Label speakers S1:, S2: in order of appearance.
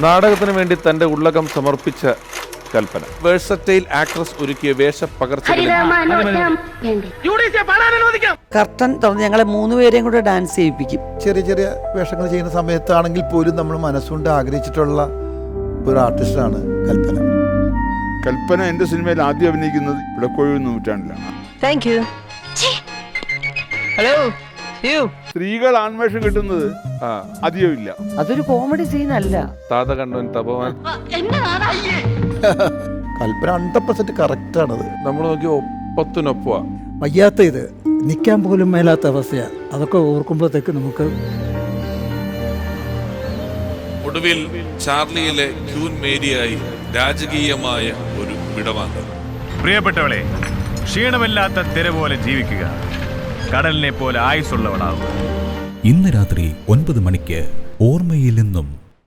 S1: നാടകത്തിന് വേണ്ടി തന്റെ ഉള്ളകം സമർപ്പിച്ച കൽപ്പന. വേഴ്സറ്റൈൽ ആക്ട്രസ് ഒരുക്കിയ വേഷപ്പകർച്ചകളിൽ
S2: കർട്ടൻ തുറന്ന് ഞങ്ങളെ മൂന്നുപേരെയും കൂടെ ഡാൻസ് ചെയ്യിപ്പിക്കും.
S3: ചെറിയ ചെറിയ വേഷങ്ങൾ ചെയ്യുന്ന സമയത്താണെങ്കിൽ പോലും നമ്മൾ മനസ്സുകൊണ്ട് ആഗ്രഹിച്ചിട്ടുള്ള ഒരു ആർട്ടിസ്റ്റാണ് കൽപ്പന.
S4: കൽപ്പന എന്റെ സിനിമയിൽ ആദ്യം അഭിനയിക്കുന്നത് ഇടക്കൊഴിവ് നൂറ്റാണ്ടിലാണ്.
S2: താങ്ക് യു ഹലോ
S4: സ്ത്രീകൾ ആൺവേഷം കിട്ടുന്നത്
S1: ആ
S4: അധികമില്ല
S2: അതൊരു കോമഡി സീൻ അല്ല
S1: താത കണ്ടവൻ തപവാൻ
S3: കൽപ്പന ഹൺഡ്രഡ് പെർസെന്റ് കറക്റ്റാണത്
S1: നമ്മൾ നോക്കി ഒപ്പത്തിനൊപ്പ
S5: വയ്യാത്ത ഇത്. നിൽക്കാൻ പോലും മേലാത്ത അവസ്ഥയാണ് അതൊക്കെ ഓർക്കുമ്പോഴത്തേക്ക് നമുക്ക്
S6: ഒടുവിൽ ചാർലിയിലെ ക്യൂൻ മേരിയായി രാജകീയമായ ഒരു വിടവാങ്ങൽ.
S7: പ്രിയപ്പെട്ടവളെ ക്ഷീണമില്ലാത്ത തിര പോലെ ജീവിക്കുക. കടലിനെ പോലെ ആയുസുള്ളവളാകും
S8: ഇന്ന് രാത്രി ഒൻപത് മണിക്ക് ഓർമ്മയിൽ നിന്നും